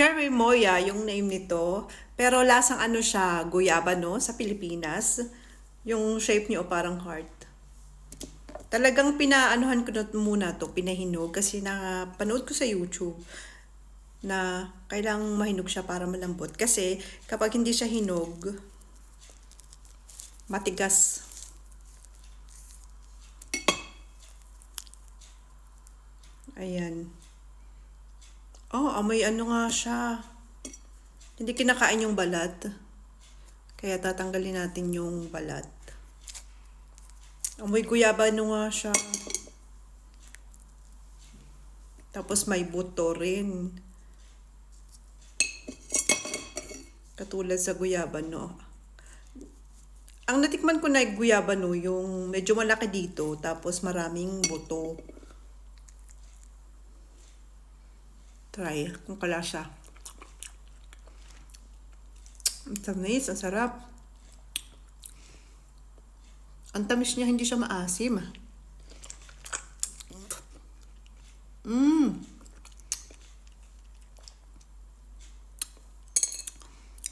Cherry Moya yung name nito. Pero lasang ano siya, guyaba no, sa Pilipinas. Yung shape niyo parang heart. Talagang pinaanuhan ko na muna to, pinahinog kasi napanood ko sa YouTube na kailangang mahinog siya para malambot. Kasi kapag hindi siya hinog, matigas. Ayan. Oh, amoy ano nga siya. Hindi kinakain yung balat. Kaya tatanggalin natin yung balat. Amoy guyaba ano nga siya. Tapos may buto rin. Katulad sa guyaba, no? Ang natikman ko na guyaba, no, yung medyo malaki dito, tapos maraming buto. Try kung kalasa. Ang tamis, ang sarap. Ang tamis niya, hindi siya maasim. Mmm.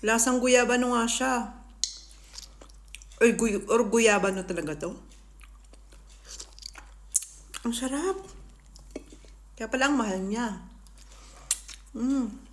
Lasang guyaba no nga siya. Ay, guy or guyaba no talaga to. Ang sarap. Kaya pala ang mahal niya. 嗯。